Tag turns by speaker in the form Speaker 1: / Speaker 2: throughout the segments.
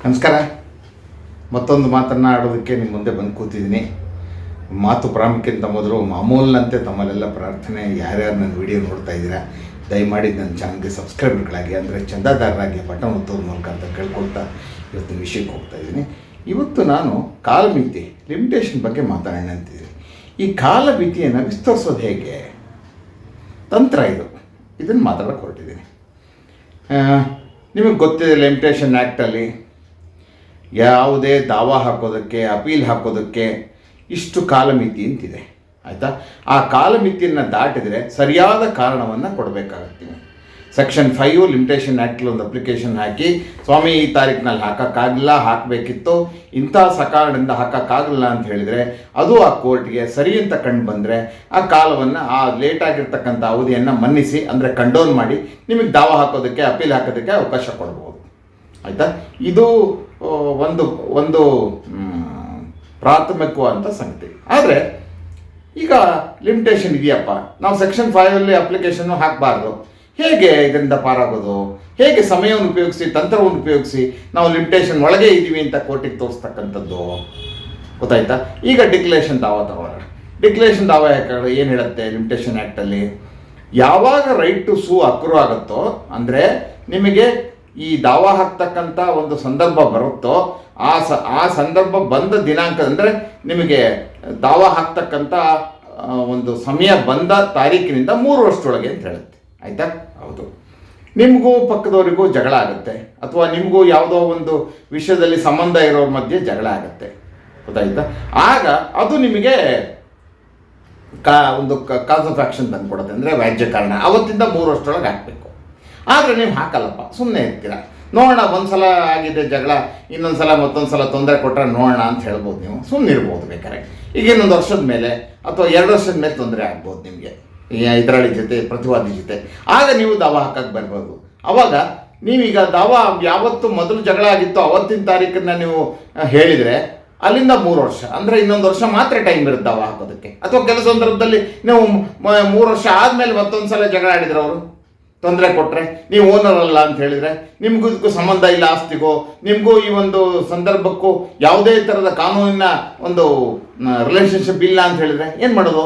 Speaker 1: ನಮಸ್ಕಾರ. ಮತ್ತೊಂದು ಮಾತನ್ನು ಆಡೋದಕ್ಕೆ ನಿಮ್ಮ ಮುಂದೆ ಬಂದು ಕೂತಿದ್ದೀನಿ. ಮಾತು ಪ್ರಾಮುಖ್ಯಕ್ಕಿಂತ ಮೊದಲು ಮಾಮೂಲಿನಂತೆ ತಮ್ಮಲ್ಲೆಲ್ಲ ಪ್ರಾರ್ಥನೆ, ಯಾರ್ಯಾರು ನನ್ನ ವಿಡಿಯೋ ನೋಡ್ತಾ ಇದ್ದೀರಾ, ದಯಮಾಡಿ ನನ್ನ ಚಾನಲ್ಗೆ ಸಬ್ಸ್ಕ್ರೈಬರ್ಗಳಾಗಿ ಅಂದರೆ ಚಂದಾದಾರರಾಗಿ ಬಟನ್ ಒತ್ತೋದ್ರ ಮೂಲಕ ಅಂತ ಕೇಳ್ಕೊಳ್ತಾ ಇವತ್ತಿನ ವಿಷಯಕ್ಕೆ ಹೋಗ್ತಾ ಇದ್ದೀನಿ. ಇವತ್ತು ನಾನು ಕಾಲಮಿತಿ ಲಿಮಿಟೇಷನ್ ಬಗ್ಗೆ ಮಾತಾಡೋಣ ಅಂತಿದ್ದೀನಿ. ಈ ಕಾಲಮಿತಿಯನ್ನು ವಿಸ್ತರಿಸೋದು ಹೇಗೆ? ತಂತ್ರ ಇದು. ಇದನ್ನು ಮಾತಾಡೋಕೆ ಹೊರಟಿದ್ದೀನಿ. ನಿಮಗೆ ಗೊತ್ತಿದೆ ಲಿಮಿಟೇಷನ್ ಆ್ಯಕ್ಟಲ್ಲಿ ಯಾವುದೇ ದಾವಾ ಹಾಕೋದಕ್ಕೆ, ಅಪೀಲ್ ಹಾಕೋದಕ್ಕೆ ಇಷ್ಟು ಕಾಲಮಿತಿ ಅಂತಿದೆ. ಆಯಿತಾ? ಆ ಕಾಲಮಿತಿಯನ್ನು ದಾಟಿದರೆ ಸರಿಯಾದ ಕಾರಣವನ್ನು ಕೊಡಬೇಕಾಗುತ್ತೆ. ಸೆಕ್ಷನ್ ಫೈವ್ ಲಿಮಿಟೇಷನ್ ಆ್ಯಕ್ಟಲ್ಲಿ ಒಂದು ಅಪ್ಲಿಕೇಶನ್ ಹಾಕಿ, ಸ್ವಾಮಿ, ಈ ತಾರೀಕಿನಲ್ಲಿ ಹಾಕೋಕ್ಕಾಗಲ್ಲ, ಹಾಕಬೇಕಿತ್ತು. ಇಂಥ ಸಕಾರಣದಿಂದ ಹಾಕೋಕ್ಕಾಗಲ್ಲ ಅಂತ ಹೇಳಿದರೆ ಅದು ಆ ಕೋರ್ಟ್ಗೆ ಸರಿ ಅಂತ ಕಂಡು ಬಂದರೆ ಆ ಕಾಲವನ್ನು, ಆ ಲೇಟ್ ಆಗಿರ್ತಕ್ಕಂಥ ಅವಧಿಯನ್ನು ಮನ್ನಿಸಿ, ಅಂದರೆ ಕಂಡೋನ್ ಮಾಡಿ ನಿಮಗೆ ದಾವ ಹಾಕೋದಕ್ಕೆ, ಅಪೀಲ್ ಹಾಕೋದಕ್ಕೆ ಅವಕಾಶ ಕೊಡ್ಬೋದು. ಆಯಿತಾ? ಇದು ಒಂದು ಒಂದು ಪ್ರಾಥಮಿಕ ಪ್ರಾಥಮಿಕವಾದಂಥ ಸಂಗತಿ. ಆದರೆ, ಈಗ ಲಿಮಿಟೇಷನ್ ಇದೆಯಪ್ಪ. ನಾವು ಸೆಕ್ಷನ್ ಫೈವಲ್ಲಿ ಅಪ್ಲಿಕೇಶನ್ನು ಹಾಕಬಾರ್ದು. ಹೇಗೆ ಇದರಿಂದ ಪಾರಾಗೋದು? ಹೇಗೆ ಸಮಯವನ್ನು ಉಪಯೋಗಿಸಿ, ತಂತ್ರವನ್ನು ಉಪಯೋಗಿಸಿ ನಾವು ಲಿಮಿಟೇಷನ್ ಒಳಗೆ ಇದ್ದೀವಿ ಅಂತ ಕೋರ್ಟಿಗೆ ತೋರಿಸ್ತಕ್ಕಂಥದ್ದು? ಗೊತ್ತಾಯ್ತಾ? ಈಗ ಡಿಕ್ಲೇಷನ್ ದಾವ ತಗೋಣ ಡಿಕ್ಲೇಷನ್ ದಾವ ಯಾಕೆ ಏನು ಹೇಳುತ್ತೆ ಲಿಮಿಟೇಷನ್ ಆ್ಯಕ್ಟಲ್ಲಿ ಯಾವಾಗ ರೈಟ್ ಟು ಸೂ ಅಕ್ರೂ ಆಗುತ್ತೋ, ಅಂದರೆ ನಿಮಗೆ ಈ ದಾವ ಹಾಕ್ತಕ್ಕಂಥ ಒಂದು ಸಂದರ್ಭ ಬರುತ್ತೋ, ಆ ಸ, ಆ ಸಂದರ್ಭ ಬಂದ ದಿನಾಂಕ, ಅಂದರೆ ನಿಮಗೆ ದಾವ ಹಾಕ್ತಕ್ಕಂಥ ಒಂದು ಸಮಯ ಬಂದ ತಾರೀಕಿನಿಂದ ಮೂರು ವರ್ಷದೊಳಗೆ ಅಂತ ಹೇಳುತ್ತೆ. ಆಯಿತಾ? ಹೌದು. ನಿಮಗೂ ಪಕ್ಕದವರಿಗೂ ಜಗಳ ಆಗುತ್ತೆ. ಅಥವಾ ನಿಮಗೂ ಯಾವುದೋ ಒಂದು ವಿಷಯದಲ್ಲಿ ಸಂಬಂಧ ಇರೋರ ಮಧ್ಯೆ ಜಗಳ ಆಗುತ್ತೆ. ಗೊತ್ತಾಯ್ತಾ? ಆಗ ಅದು ನಿಮಗೆ ಕಾ, ಒಂದು ಕಾಸ್ ಆಫ್ ಆ್ಯಕ್ಷನ್ ತಂದು ಕೊಡುತ್ತೆ ಅಂದರೆ ವ್ಯಾಜ್ಯ ಕಾರಣ ಅವತ್ತಿಂದ ಮೂರು ವರ್ಷದೊಳಗೆ ಹಾಕಬೇಕು ಆದರೆ ನೀವು ಹಾಕಲ್ಲಪ್ಪ ಸುಮ್ಮನೆ ಇರ್ತೀರ. ನೋಡೋಣ ಒಂದು ಸಲ ಆಗಿದೆ ಜಗಳ ಇನ್ನೊಂದು ಸಲ ಮತ್ತೊಂದು ಸಲ ತೊಂದರೆ ಕೊಟ್ಟರೆ ನೋಡೋಣ ಅಂತ ಹೇಳ್ಬೋದು ನೀವು. ಸುಮ್ಮನೆ ಇರ್ಬೋದು ಬೇಕಾದ್ರೆ. ಈಗ ಇನ್ನೊಂದು ವರ್ಷದ ಮೇಲೆ ಅಥವಾ ಎರಡು ವರ್ಷದ ಮೇಲೆ ತೊಂದರೆ ಆಗ್ಬೋದು ನಿಮಗೆ. ಈ ಇದರಳಿ ಜೊತೆ, ಪ್ರತಿವಾದಿ ಜೊತೆ. ಆಗ ನೀವು ದಾವಾ ಹಾಕಕ್ಕೆ ಬರ್ಬೋದು. ಅವಾಗ ನೀವೀಗ ದಾವಾ ಯಾವತ್ತು ಮೊದಲು ಜಗಳ ಆಗಿತ್ತು ಅವತ್ತಿನ ತಾರೀಕನ್ನ ನೀವು ಹೇಳಿದರೆ ಅಲ್ಲಿಂದ ಮೂರು ವರ್ಷ. ಅಂದರೆ ಇನ್ನೊಂದು ವರ್ಷ ಮಾತ್ರ ಟೈಮ್ ಇರುತ್ತೆ ದಾವಾ ಹಾಕೋದಕ್ಕೆ. ಅಥವಾ ಕೆಲವು ಸಂದರ್ಭದಲ್ಲಿ ನೀವು ಮೂರು ವರ್ಷ ಆದಮೇಲೆ ಮತ್ತೊಂದು ಸಲ ಜಗಳ ಆಡಿದ್ರು ಅವರು ತೊಂದರೆ ಕೊಟ್ಟರೆ ನೀವು ಓನರ್ ಅಲ್ಲ ಅಂತ ಹೇಳಿದರೆ, ನಿಮಗೂ ಇದಕ್ಕೂ ಸಂಬಂಧ ಇಲ್ಲ ಆಸ್ತಿಗೋ, ನಿಮಗೂ ಈ ಒಂದು ಸಂದರ್ಭಕ್ಕೂ ಯಾವುದೇ ಥರದ ಕಾನೂನಿನ ಒಂದು ರಿಲೇಷನ್ಶಿಪ್ ಇಲ್ಲ ಅಂತ ಹೇಳಿದರೆ ಏನು ಮಾಡೋದು?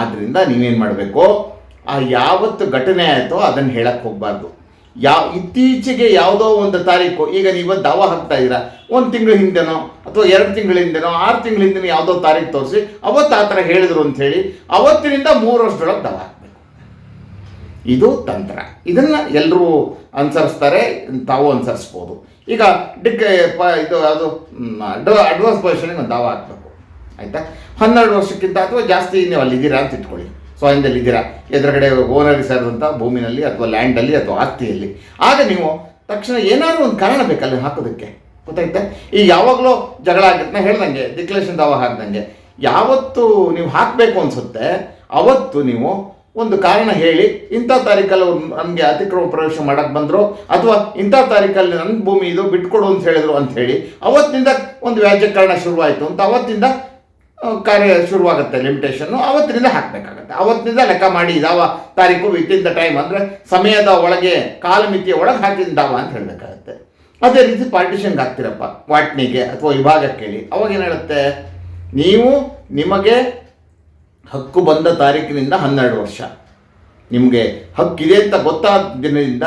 Speaker 1: ಆದ್ದರಿಂದ ನೀವೇನು ಮಾಡಬೇಕು? ಆ ಯಾವತ್ತು ಘಟನೆ ಆಯಿತೋ ಅದನ್ನು ಹೇಳಕ್ಕೆ ಹೋಗಬಾರ್ದು. ಯಾವ ಇತ್ತೀಚೆಗೆ ಯಾವುದೋ ಒಂದು ತಾರೀಕು, ಈಗ ನೀವು ದಾವ ಹಾಕ್ತಾ ಇದ್ದೀರಾ, ಒಂದು ತಿಂಗಳ ಹಿಂದೆನೋ, ಅಥವಾ ಎರಡು ತಿಂಗಳ ಹಿಂದೆನೋ, ಆರು ತಿಂಗಳ ಹಿಂದೆನೋ ಯಾವುದೋ ತಾರೀಕು ತೋರಿಸಿ, ಅವತ್ತು ಆ ಥರ ಹೇಳಿದ್ರು ಅಂತ ಹೇಳಿ, ಅವತ್ತಿನಿಂದ ಮೂರು ವರ್ಷದೊಳಗೆ ದವಾ ಇದು ತಂತ್ರ. ಇದನ್ನು ಎಲ್ಲರೂ ಅನುಸರಿಸ್ತಾರೆ, ತಾವು ಅನುಸರಿಸ್ಬೋದು. ಈಗ ಡಿಕ್ ಇದು ಅದು ಅಡ್ ಅಡ್ವಾನ್ಸ್ ಪೊಸಿಷನಿಗೆ ಒಂದು ದಾವ ಹಾಕಬೇಕು ಆಯಿತಾ? ಹನ್ನೆರಡು ವರ್ಷಕ್ಕಿಂತ ಅಥವಾ ಜಾಸ್ತಿ ನೀವು ಅಲ್ಲಿದ್ದೀರಾ ಅಂತ ಇಟ್ಕೊಳ್ಳಿ. ಸ್ವಯಂದಲ್ಲಿ ಇದ್ದೀರಾ ಎದುರುಗಡೆ ಓನರಿಗೆ ಸೇರಿದಂಥ ಭೂಮಿನಲ್ಲಿ ಅಥವಾ ಲ್ಯಾಂಡಲ್ಲಿ ಅಥವಾ ಆಸ್ತಿಯಲ್ಲಿ. ಆಗ ನೀವು ತಕ್ಷಣ ಏನಾದರೂ ಒಂದು ಕಾರಣ ಬೇಕಲ್ಲಿ ಹಾಕೋದಕ್ಕೆ. ಗೊತ್ತಾಯ್ತಾ? ಈ ಯಾವಾಗಲೂ ಜಗಳ ಆಗುತ್ತೆ ಹೇಳ್ದಂಗೆ ಡಿಕ್ಲೇಷನ್ ದಾವ ಹಾಕ್ದಂಗೆ, ಯಾವತ್ತು ನೀವು ಹಾಕಬೇಕು ಅನಿಸುತ್ತೆ, ಅವತ್ತು ನೀವು ಒಂದು ಕಾರಣ ಹೇಳಿ, ಇಂಥ ತಾರೀಕಲ್ಲಿ ಅವ್ರು ನಮಗೆ ಅತಿಕ್ರಮ ಪ್ರವೇಶ ಮಾಡಕ್ಕೆ ಬಂದರು, ಅಥವಾ ಇಂಥ ತಾರೀಕಲ್ಲಿ ನನ್ನ ಭೂಮಿ ಇದು ಬಿಟ್ಕೊಡು ಅಂತ ಹೇಳಿದರು ಅಂತ ಹೇಳಿ ಅವತ್ತಿನಿಂದ ಒಂದು ವ್ಯಾಜ್ಯಕರಣ ಶುರುವಾಯಿತು ಅಂತ ಅವತ್ತಿಂದ ಕಾರ್ಯ ಶುರುವಾಗುತ್ತೆ ಲಿಮಿಟೇಷನ್ನು ಅವತ್ತಿನಿಂದ ಹಾಕಬೇಕಾಗತ್ತೆ. ಅವತ್ತಿನಿಂದ ಲೆಕ್ಕ ಮಾಡಿ, ಇದಾವ ತಾರೀಕು ವಿತಿನ್ ಟೈಮ್ ಅಂದರೆ ಸಮಯದ ಒಳಗೆ, ಕಾಲಮಿತಿಯ ಒಳಗೆ ಹಾಕಿದ್ದಾವ ಅಂತ ಹೇಳಬೇಕಾಗತ್ತೆ. ಅದೇ ರೀತಿ ಪಾರ್ಟಿಷನ್ಗೆ ಹಾಕ್ತಿರಪ್ಪ, ವಾಟ್ನಿಗೆ ಅಥವಾ ವಿಭಾಗಕ್ಕೆ ಹೇಳಿ ಅವಾಗ ಹೇಳುತ್ತೆ? ನೀವು ನಿಮಗೆ ಹಕ್ಕು ಬಂದ ತಾರೀಕಿನಿಂದ ಹನ್ನೆರಡು ವರ್ಷ. ನಿಮಗೆ ಹಕ್ಕಿದೆ ಅಂತ ಗೊತ್ತಾದ ದಿನದಿಂದ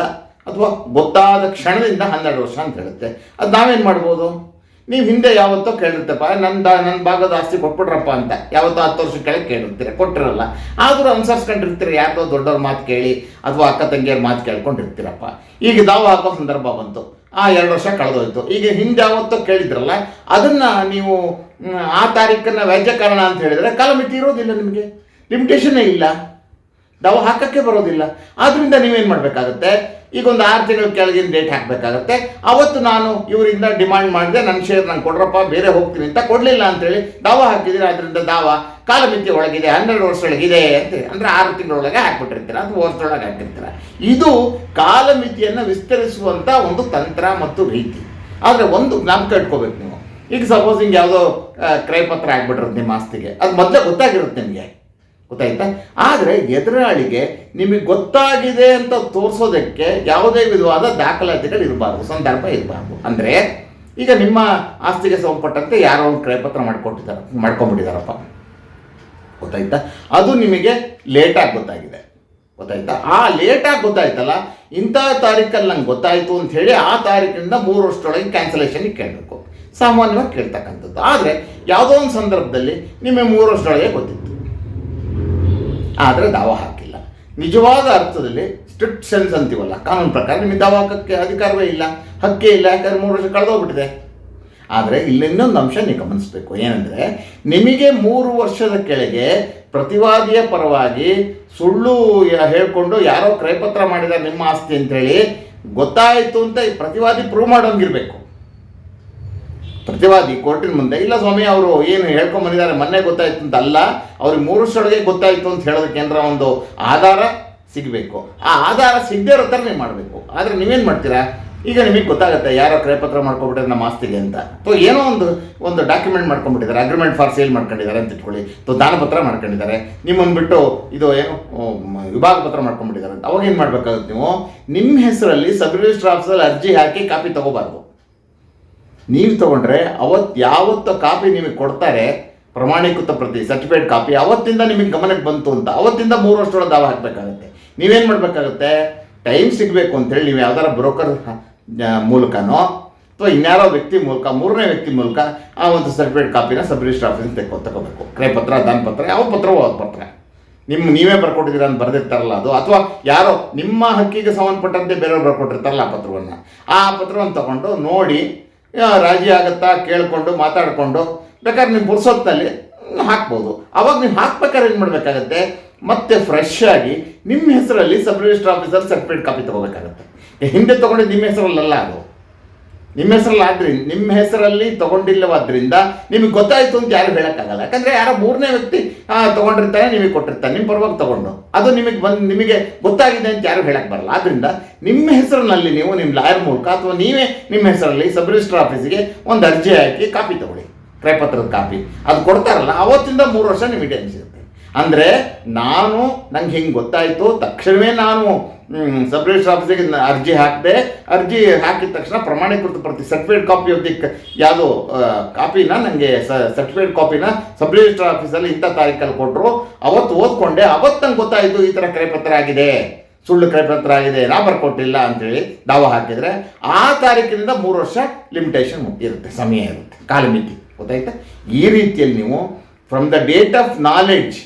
Speaker 1: ಅಥವಾ ಗೊತ್ತಾದ ಕ್ಷಣದಿಂದ ಹನ್ನೆರಡು ವರ್ಷ ಅಂತ ಹೇಳುತ್ತೆ. ಅದು ನಾವೇನು ಮಾಡ್ಬೋದು? ನೀವು ಹಿಂದೆ ಯಾವತ್ತೋ ಕೇಳಿರ್ತಪ್ಪ ನನ್ನ ನನ್ನ ಭಾಗದ ಆಸ್ತಿ ಕೊಟ್ಬಿಟ್ರಪ್ಪ ಅಂತ ಯಾವತ್ತೋ ಹತ್ತು ವರ್ಷ ಕೆಳಗೆ ಕೇಳಿರ್ತೀರ, ಕೊಟ್ಟಿರಲ್ಲ. ಆದರೂ ಅನುಸರಿಸ್ಕೊಂಡಿರ್ತೀರಿ, ಯಾರದೋ ದೊಡ್ಡವ್ರ ಮಾತು ಕೇಳಿ ಅಥವಾ ಅಕ್ಕ ತಂಗಿಯರ ಮಾತು ಕೇಳ್ಕೊಂಡಿರ್ತೀರಪ್ಪ. ಈಗ ದಾವ ಹಾಕೋ ಸಂದರ್ಭ ಬಂತು. ಆ ಎರಡು ವರ್ಷ ಕಳೆದೋಯ್ತು. ಈಗ ಹಿಂದೆ ಯಾವತ್ತೋ ಕೇಳಿದ್ರಲ್ಲ, ಅದನ್ನು ನೀವು, ಆ ತಾರೀಕನ್ನು ವ್ಯಾಜ್ಯ ಕಾರಣ ಅಂತ ಹೇಳಿದರೆ, ಕಾಲಮಿತಿ ಇರೋದಿಲ್ಲ ನಿಮಗೆ. ಲಿಮಿಟೇಷನ್ನೇ ಇಲ್ಲ. ನಾವು ಹಾಕಕ್ಕೆ ಬರೋದಿಲ್ಲ. ಆದ್ರಿಂದ ನೀವೇನು ಮಾಡಬೇಕಾಗತ್ತೆ? ಈಗ ಒಂದು ಆರು ತಿಂಗಳ ಕೆಳಗಿನ ಡೇಟ್ ಹಾಕಬೇಕಾಗತ್ತೆ. ಅವತ್ತು ನಾನು ಇವರಿಂದ ಡಿಮಾಂಡ್ ಮಾಡಿದೆ, ನನ್ನ ಶೇರ್ ನಂಗೆ ಕೊಡ್ರಪ್ಪ, ಬೇರೆ ಹೋಗ್ತೀನಿ ಅಂತ ಕೊಡಲಿಲ್ಲ ಅಂತೇಳಿ ದಾವ ಹಾಕಿದ್ದೀರಿ ಅದರಿಂದ ದಾವ ಕಾಲಮಿತಿ ಒಳಗಿದೆ, ಹನ್ನೆರಡು ವರ್ಷದೊಳಗಿದೆ ಅಂತ ಅಂದರೆ ಆರು ತಿಂಗಳೊಳಗೆ ಹಾಕ್ಬಿಟ್ಟಿರ್ತೀರ ಅಥವಾ ವರ್ಷದೊಳಗೆ ಹಾಕಿರ್ತೀರ ಇದು ಕಾಲಮಿತಿಯನ್ನು ವಿಸ್ತರಿಸುವಂಥ ಒಂದು ತಂತ್ರ ಮತ್ತು ರೀತಿ. ಆದರೆ ಒಂದು ಜ್ಞಾಪಕ ಇಟ್ಕೋಬೇಕು ನೀವು. ಈಗ ಸಪೋಸ್ ಹಿಂಗೆ ಯಾವುದೋ ಕ್ರಯಪತ್ರ ಆಗ್ಬಿಟ್ಟಿರುತ್ತೆ ನಿಮ್ಮ ಆಸ್ತಿಗೆ. ಅದು ಮೊದಲೇ ಗೊತ್ತಾಗಿರುತ್ತೆ ನಿಮಗೆ. ಗೊತ್ತಾಯ್ತಾ? ಆದರೆ ಎದುರಾಳಿಗೆ ನಿಮಗೆ ಗೊತ್ತಾಗಿದೆ ಅಂತ ತೋರಿಸೋದಕ್ಕೆ ಯಾವುದೇ ವಿಧವಾದ ದಾಖಲಾತಿಗಳು ಇರಬಾರ್ದು, ಸಂದರ್ಭ ಇರಬಾರ್ದು. ಅಂದರೆ ಈಗ ನಿಮ್ಮ ಆಸ್ತಿಗೆ ಸಂಬಂಧಪಟ್ಟಂತೆ ಯಾರೋ ಒಂದು ಕ್ರಯಪತ್ರ ಮಾಡಿಕೊಟ್ಟಿದ್ದಾರೆ, ಮಾಡ್ಕೊಂಡ್ಬಿಟ್ಟಿದ್ದಾರಪ್ಪ. ಗೊತ್ತಾಯ್ತಾ? ಅದು ನಿಮಗೆ ಲೇಟಾಗಿ ಗೊತ್ತಾಗಿದೆ. ಗೊತ್ತಾಯ್ತಾ? ಆ ಲೇಟಾಗಿ ಗೊತ್ತಾಯ್ತಲ್ಲ, ಇಂಥ ತಾರೀಕಲ್ಲಿ ನಂಗೆ ಗೊತ್ತಾಯಿತು ಅಂತ ಹೇಳಿ ಆ ತಾರೀಕಿನಿಂದ ಮೂರು ವರ್ಷದೊಳಗೆ ಕ್ಯಾನ್ಸಲೇಷನ್ಗೆ ಕೇಳಬೇಕು. ಸಾಮಾನ್ಯವಾಗಿ ಕೇಳ್ತಕ್ಕಂಥದ್ದು. ಆದರೆ ಯಾವುದೋ ಒಂದು ಸಂದರ್ಭದಲ್ಲಿ ನಿಮಗೆ ಮೂರು ವರ್ಷದೊಳಗೆ ಗೊತ್ತಿತ್ತು. ಆದರೆ ದಾವ ಹಾಕಿಲ್ಲ. ನಿಜವಾದ ಅರ್ಥದಲ್ಲಿ ಸ್ಟ್ರಿಕ್ಟ್ ಸೆನ್ಸ್ ಅಂತೀವಲ್ಲ, ಕಾನೂನು ಪ್ರಕಾರ ನಿಮಗೆ ದಾವ ಹಾಕಕ್ಕೆ ಅಧಿಕಾರವೇ ಇಲ್ಲ, ಹಕ್ಕೇ ಇಲ್ಲ, ಯಾಕಂದ್ರೆ ಮೂರು ವರ್ಷ ಕಳೆದೋಗ್ಬಿಟ್ಟಿದೆ. ಆದರೆ ಇಲ್ಲಿ ಇನ್ನೊಂದು ಅಂಶ ನೀವು ಗಮನಿಸಬೇಕು, ಏನಂದರೆ ನಿಮಗೆ ಮೂರು ವರ್ಷದ ಕೆಳಗೆ ಪ್ರತಿವಾದಿಯ ಪರವಾಗಿ ಸುಳ್ಳು ಹೇಳಿಕೊಂಡು ಯಾರೋ ಕ್ರಯಪತ್ರ ಮಾಡಿದ ನಿಮ್ಮ ಆಸ್ತಿ ಅಂತೇಳಿ ಗೊತ್ತಾಯಿತು ಅಂತ ಪ್ರತಿವಾದಿ ಪ್ರೂವ್ ಮಾಡೋಂಗಿರ್ಬೇಕು. ಪ್ರತಿವಾದಿ ಕೋರ್ಟಿನ ಮುಂದೆ. ಇಲ್ಲ ಸ್ವಾಮಿ, ಅವರು ಏನು ಹೇಳ್ಕೊಂಡ್ ಬಂದಿದ್ದಾರೆ, ಮೊನ್ನೆ ಗೊತ್ತಾಯ್ತು ಅಂತ ಅಲ್ಲ. ಅವ್ರಿಗೆ ಮೂರು ವರ್ಷದೊಳಗೆ ಗೊತ್ತಾಯ್ತು ಅಂತ ಹೇಳೋದಕ್ಕೆ ಒಂದು ಆಧಾರ ಸಿಗಬೇಕು. ಆ ಆಧಾರ ಸಿಗದೇ ಇರೋ ಥರ ನೀವು ಮಾಡಬೇಕು. ಆದರೆ ನೀವೇನು ಮಾಡ್ತೀರಾ? ಈಗ ನಿಮಗೆ ಗೊತ್ತಾಗುತ್ತೆ, ಯಾರೋ ಕ್ರಯಪತ್ರ ಮಾಡ್ಕೊಬಿಟ್ಟಿದ್ರೆ ನಮ್ಮ ಆಸ್ತಿಗೆ ಅಂತ. ಅಥವಾ ಏನೋ ಒಂದು ಒಂದು ಡಾಕ್ಯುಮೆಂಟ್ ಮಾಡ್ಕೊಂಡ್ಬಿಟ್ಟಿದ್ದಾರೆ ಅಗ್ರಿಮೆಂಟ್ ಫಾರ್ ಸೇಲ್ ಮಾಡ್ಕೊಂಡಿದ್ದಾರೆ ಅಂತ ಇಟ್ಕೊಳ್ಳಿ. ಅಥವಾ ದಾನಪತ್ರ ಮಾಡ್ಕೊಂಡಿದ್ದಾರೆ. ನಿಮ್ಮನ್ನು ಬಿಟ್ಟು ಇದು ಏನು ವಿಭಾಗ ಪತ್ರ ಮಾಡ್ಕೊಂಡ್ಬಿಟ್ಟಿದ್ದಾರೆ ಅಂತ. ಅವಾಗ ಏನು ಮಾಡಬೇಕಾಗುತ್ತೆ ನೀವು? ನಿಮ್ಮ ಹೆಸರಲ್ಲಿ ಸಬ್ ರಿಜಿಸ್ಟರ್ ಆಫೀಸಲ್ಲಿ ಅರ್ಜಿ ಹಾಕಿ ಕಾಪಿ ತಗೋಬಾರ್ದು. ನೀವು ತೊಗೊಂಡ್ರೆ ಅವತ್ತು ಯಾವತ್ತು ಕಾಪಿ ನಿಮಗೆ ಕೊಡ್ತಾರೆ, ಪ್ರಮಾಣೀಕೃತ ಪ್ರತಿ ಸರ್ಟಿಫೈಡ್ ಕಾಪಿ, ಅವತ್ತಿಂದ ನಿಮಗೆ ಗಮನಕ್ಕೆ ಬಂತು ಅಂತ, ಅವತ್ತಿಂದ ಮೂರು ವರ್ಷದೊಳಗೆ ದಾವ ಹಾಕಬೇಕಾಗುತ್ತೆ. ನೀವೇನು ಮಾಡಬೇಕಾಗುತ್ತೆ? ಟೈಮ್ ಸಿಗಬೇಕು ಅಂತೇಳಿ ನೀವು ಯಾವ್ದಾರ ಬ್ರೋಕರ್ ಮೂಲಕನೋ, ಅಥವಾ ಇನ್ಯಾರೋ ವ್ಯಕ್ತಿ ಮೂಲಕ, ಮೂರನೇ ವ್ಯಕ್ತಿ ಮೂಲಕ ಆ ಒಂದು ಸರ್ಟಿಫೈಡ್ ಕಾಪಿನ ಸಬ್ ರಿಜಿಸ್ಟರ್ ಆಫೀಸ್ ತೆಗೆದು ತಗೋಬೇಕು. ಕ್ರಯ ಪತ್ರ, ದಾನ ಪತ್ರ, ಯಾವ ಪತ್ರವೋ ಅದು ಪತ್ರ ನಿಮ್ಮ ನೀವೇ ಬರ್ಕೊಟ್ಟಿದ್ದೀರಾ ಅಂತ ಬರೆದಿರ್ತಾರಲ್ಲ ಅದು, ಅಥವಾ ಯಾರೋ ನಿಮ್ಮ ಹಕ್ಕಿಗೆ ಸಂಬಂಧಪಟ್ಟಂತೆ ಬೇರೆಯವ್ರು ಬರ್ಕೊಟ್ಟಿರ್ತಾರಲ್ಲ ಆ ಪತ್ರವನ್ನು ಆ ಪತ್ರವನ್ನು ತಗೊಂಡು ನೋಡಿ ರಾಜಿ ಆಗುತ್ತಾ ಕೇಳಿಕೊಂಡು ಮಾತಾಡಿಕೊಂಡು ಬೇಕಾದ್ರೆ ನೀವು ಪುರ್ಸೊತ್ತಿನಲ್ಲಿ ಹಾಕ್ಬೋದು. ಅವಾಗ ನೀವು ಹಾಕ್ಬೇಕಾದ್ರೆ ಏನು ಮಾಡಬೇಕಾಗತ್ತೆ? ಮತ್ತೆ ಫ್ರೆಶ್ ಆಗಿ ನಿಮ್ಮ ಹೆಸರಲ್ಲಿ sub register officer certificate copy ತೊಗೋಬೇಕಾಗತ್ತೆ. ಹಿಂದೆ ತೊಗೊಂಡಿದ್ದು ನಿಮ್ಮ ಹೆಸರಲ್ಲೆಲ್ಲ ಅದು. ನಿಮ್ಮ ಹೆಸರಲ್ಲಿ ಆದ್ರಿಂದ ನಿಮ್ಮ ಹೆಸರಲ್ಲಿ ತಗೊಂಡಿಲ್ಲವಾದ್ರಿಂದ ನಿಮಗೆ ಗೊತ್ತಾಯ್ತು ಅಂತ ಯಾರು ಹೇಳೋಕ್ಕಾಗಲ್ಲ. ಯಾಕಂದ್ರೆ ಯಾರೋ ಮೂರನೇ ವ್ಯಕ್ತಿ ತಗೊಂಡಿರ್ತಾನೆ ನಿಮಗೆ ಕೊಟ್ಟಿರ್ತಾನೆ ನಿಮ್ಮ ಪರವಾಗಿ ತಗೊಂಡು. ಅದು ನಿಮಗೆ ಬಂದು, ನಿಮಗೆ ಗೊತ್ತಾಗಿದೆ ಅಂತ ಯಾರು ಹೇಳಕ್ ಬರಲ್ಲ. ಆದ್ರಿಂದ ನಿಮ್ಮ ಹೆಸರಿನಲ್ಲಿ ನೀವು ನಿಮ್ಮ ಲಾಯರ್ ಮೂಲಕ ಅಥವಾ ನೀವೇ ನಿಮ್ಮ ಹೆಸರಲ್ಲಿ ಸಬ್ ರಿಜಿಸ್ಟರ್ ಆಫೀಸಿಗೆ ಒಂದು ಅರ್ಜಿ ಹಾಕಿ ಕಾಪಿ ತಗೊಳ್ಳಿ. ಕ್ರಯಪತ್ರದ ಕಾಪಿ. ಅದು ಕೊಡ್ತಾರಲ್ಲ, ಅವತ್ತಿಂದ ಮೂರು ವರ್ಷ ನಿಮಗೆ ಟೈಮ್ ಅಂದರೆ ನಾನು ನಂಗೆ ಹಿಂಗೆ ಗೊತ್ತಾಯಿತು, ತಕ್ಷಣವೇ ನಾನು ಸಬ್ ಆಫೀಸಿಗೆ ಅರ್ಜಿ ಹಾಕಿದೆ, ಅರ್ಜಿ ಹಾಕಿದ ತಕ್ಷಣ ಪ್ರಮಾಣೀಕೃತ ಪ್ರತಿ ಸರ್ಟಿಫಿಕೇಟ್ ಕಾಪಿ ಆಫ್ ಯಾವುದು ಕಾಪಿನ ನನಗೆ ಸರ್ಟಿಫಿಕೇಟ್ ಕಾಪಿನ ಸಬ್ ರಿಜಿಸ್ಟರ್ ಆಫೀಸಲ್ಲಿ ಇಂಥ ತಾರೀಕಲ್ಲಿ ಕೊಟ್ಟರು ಅವತ್ತು ಓದ್ಕೊಂಡೆ, ಅವತ್ತು ನಂಗೆ ಗೊತ್ತಾಯಿತು ಈ ಥರ ಕ್ರಯಪತ್ರ ಆಗಿದೆ, ಸುಳ್ಳು ಕ್ರಯಪತ್ರ ಆಗಿದೆ, ನಾ ಬರ್ಕೊಟ್ಟಿಲ್ಲ ಅಂತೇಳಿ ದಾವ ಹಾಕಿದರೆ ಆ ತಾರೀಕಿನಿಂದ ಮೂರು ವರ್ಷ ಲಿಮಿಟೇಷನ್ ಇರುತ್ತೆ ಸಮಯ ಇರುತ್ತೆ, ಕಾಲಮಿತಿ. ಗೊತ್ತಾಯ್ತಾ? ಈ ರೀತಿಯಲ್ಲಿ ನೀವು from the date of knowledge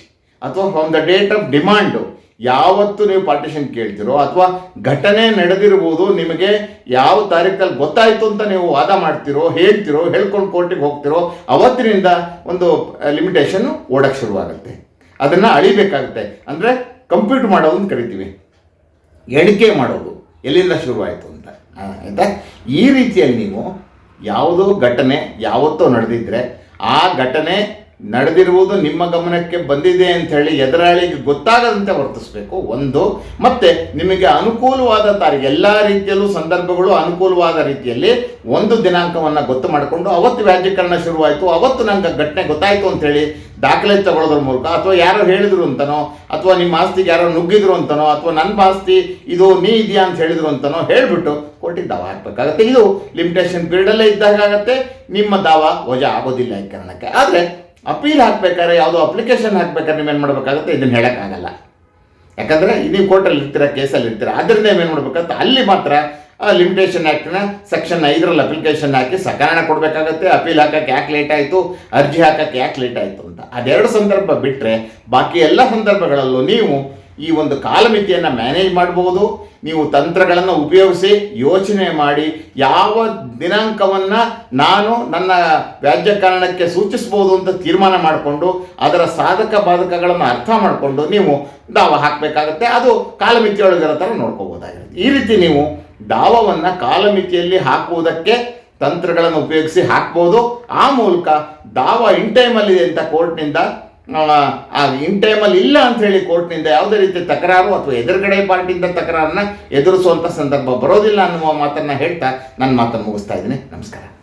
Speaker 1: ಅಥವಾ from the date of demand ಯಾವತ್ತು ನೀವು ಪಾರ್ಟಿಷನ್ ಕೇಳ್ತಿರೋ ಅಥವಾ ಘಟನೆ ನಡೆದಿರ್ಬೋದು ನಿಮಗೆ ಯಾವ ತಾರೀಕಲ್ಲಿ ಗೊತ್ತಾಯ್ತು ಅಂತ ನೀವು ವಾದ ಮಾಡ್ತಿರೋ, ಹೇಳ್ತಿರೋ, ಹೇಳ್ಕೊಂಡು ಕೋರ್ಟಿಗೆ ಹೋಗ್ತಿರೋ, ಅವತ್ತಿನಿಂದ ಒಂದು ಲಿಮಿಟೇಷನ್ ಓಡಕ್ಕೆ ಶುರುವಾಗುತ್ತೆ. ಅದನ್ನು ಅಳಿಬೇಕಾಗುತ್ತೆ. ಅಂದರೆ ಕಂಪ್ಯೂಟ್ ಮಾಡೋದನ್ನು ಕರಿತೀವಿ. ಎಣಿಕೆ ಮಾಡೋದು ಎಲ್ಲಿಂದ ಶುರುವಾಯಿತು ಅಂತ. ಆಯ್ತಾ? ಈ ರೀತಿಯಲ್ಲಿ ನೀವು ಯಾವುದೋ ಘಟನೆ ಯಾವತ್ತೋ ನಡೆದಿದ್ರೆ ಆ ಘಟನೆ ನಡೆದಿರುವುದು ನಿಮ್ಮ ಗಮನಕ್ಕೆ ಬಂದಿದೆ ಅಂತ ಹೇಳಿ ಎದುರಾಳಿಗೆ ಗೊತ್ತಾಗದಂತೆ ವರ್ತಿಸಬೇಕು, ಒಂದು. ಮತ್ತೆ ನಿಮಗೆ ಅನುಕೂಲವಾದ ತಾರೀಕು ಎಲ್ಲ ರೀತಿಯಲ್ಲೂ ಸಂದರ್ಭಗಳು ಅನುಕೂಲವಾದ ರೀತಿಯಲ್ಲಿ ಒಂದು ದಿನಾಂಕವನ್ನು ಗೊತ್ತು ಮಾಡಿಕೊಂಡು ಅವತ್ತು ವ್ಯಾಜ್ಯೀಕರಣ ಶುರುವಾಯಿತು, ಅವತ್ತು ನಂಗೆ ಘಟನೆ ಗೊತ್ತಾಯಿತು ಅಂತ ಹೇಳಿ ದಾಖಲೆ ತಗೊಳ್ಳೋದ್ರ ಮೂಲಕ, ಅಥವಾ ಯಾರೋ ಹೇಳಿದ್ರು ಅಂತನೋ, ಅಥವಾ ನಿಮ್ಮ ಆಸ್ತಿಗೆ ಯಾರೋ ನುಗ್ಗಿದ್ರು ಅಂತನೋ, ಅಥವಾ ನನ್ನ ಆಸ್ತಿ ಇದು ನೀ ಇದೆಯಾ ಅಂತ ಹೇಳಿದ್ರು ಅಂತನೋ ಹೇಳಿಬಿಟ್ಟು ಕೋರ್ಟಿಗೆ ದಾವ ಹಾಕಬೇಕಾಗತ್ತೆ. ಇದು ಲಿಮಿಟೇಷನ್ ಪೀರಿಯಡಲ್ಲೇ ಇದ್ದಾಗ ಆಗತ್ತೆ, ನಿಮ್ಮ ದಾವ ವಜಾ ಆಗೋದಿಲ್ಲ ಈ ಕಾರಣಕ್ಕೆ. ಆದರೆ ಅಪೀಲ್ ಹಾಕ್ಬೇಕಾದ್ರೆ, ಯಾವುದೋ ಅಪ್ಲಿಕೇಶನ್ ಹಾಕ್ಬೇಕಾದ್ರೆ ನೀವೇನು ಮಾಡಬೇಕಾಗುತ್ತೆ? ಇದನ್ನು ಹೇಳೋಕ್ಕಾಗಲ್ಲ. ಯಾಕಂದರೆ ನೀವು ಕೋರ್ಟಲ್ಲಿ ಇರ್ತೀರ, ಕೇಸಲ್ಲಿ ಇರ್ತೀರ, ಅದರಿಂದ ಏನು ಮಾಡಬೇಕಂತ ಅಲ್ಲಿ ಮಾತ್ರ ಲಿಮಿಟೇಷನ್ ಆ್ಯಕ್ಟ್ನ ಸೆಕ್ಷನ್ ಐದರಲ್ಲಿ ಅಪ್ಲಿಕೇಶನ್ ಹಾಕಿ ಸಕಾರಣ ಕೊಡಬೇಕಾಗತ್ತೆ. ಅಪೀಲ್ ಹಾಕಕ್ಕೆ ಯಾಕೆ ಲೇಟ್ ಆಯಿತು? ಅರ್ಜಿ ಹಾಕಕ್ಕೆ ಯಾಕೆ ಲೇಟ್ ಆಯಿತು ಅಂತ. ಅದೆರಡು ಸಂದರ್ಭ ಬಿಟ್ಟರೆ ಬಾಕಿ ಎಲ್ಲ ಸಂದರ್ಭಗಳಲ್ಲೂ ನೀವು ಈ ಒಂದು ಕಾಲಮಿತಿಯನ್ನು ಮ್ಯಾನೇಜ್ ಮಾಡಬಹುದು ನೀವು ತಂತ್ರಗಳನ್ನು ಉಪಯೋಗಿಸಿ ಯೋಚನೆ ಮಾಡಿ ಯಾವ ದಿನಾಂಕವನ್ನು ನಾನು ನನ್ನ ವ್ಯಾಜ್ಯ ಕಾರಣಕ್ಕೆ ಸೂಚಿಸ್ಬೋದು ಅಂತ ತೀರ್ಮಾನ ಮಾಡಿಕೊಂಡು ಅದರ ಸಾಧಕ ಬಾಧಕಗಳನ್ನು ಅರ್ಥ ಮಾಡಿಕೊಂಡು ನೀವು ದಾವ ಹಾಕಬೇಕಾಗತ್ತೆ. ಅದು ಕಾಲಮಿತಿಯೊಳಗಿರೋ ಥರ ನೋಡ್ಕೋಬೋದಾಗಿರುತ್ತೆ ಈ ರೀತಿ ನೀವು ದಾವವನ್ನು ಕಾಲಮಿತಿಯಲ್ಲಿ ಹಾಕುವುದಕ್ಕೆ ತಂತ್ರಗಳನ್ನು ಉಪಯೋಗಿಸಿ ಹಾಕ್ಬೋದು. ಆ ಮೂಲಕ ದಾವ ಇನ್ ಟೈಮಲ್ಲಿದೆ ಅಂತ ಕೋರ್ಟ್ನಿಂದ ಇನ್ ಟೈಮಲ್ಲಿ ಇಲ್ಲ ಅಂತ ಹೇಳಿ ಕೋರ್ಟ್ನಿಂದ ಯಾವುದೇ ರೀತಿ ತಕರಾರು ಅಥವಾ ಎದುರುಗಡೆ ಪಾರ್ಟಿಯಿಂದ ತಕರಾರನ್ನ ಎದುರಿಸುವಂಥ ಸಂದರ್ಭ ಬರೋದಿಲ್ಲ ಅನ್ನುವ ಮಾತನ್ನು ಹೇಳ್ತಾ ನನ್ನ ಮಾತನ್ನು ಮುಗಿಸ್ತಾ ಇದ್ದೀನಿ. ನಮಸ್ಕಾರ.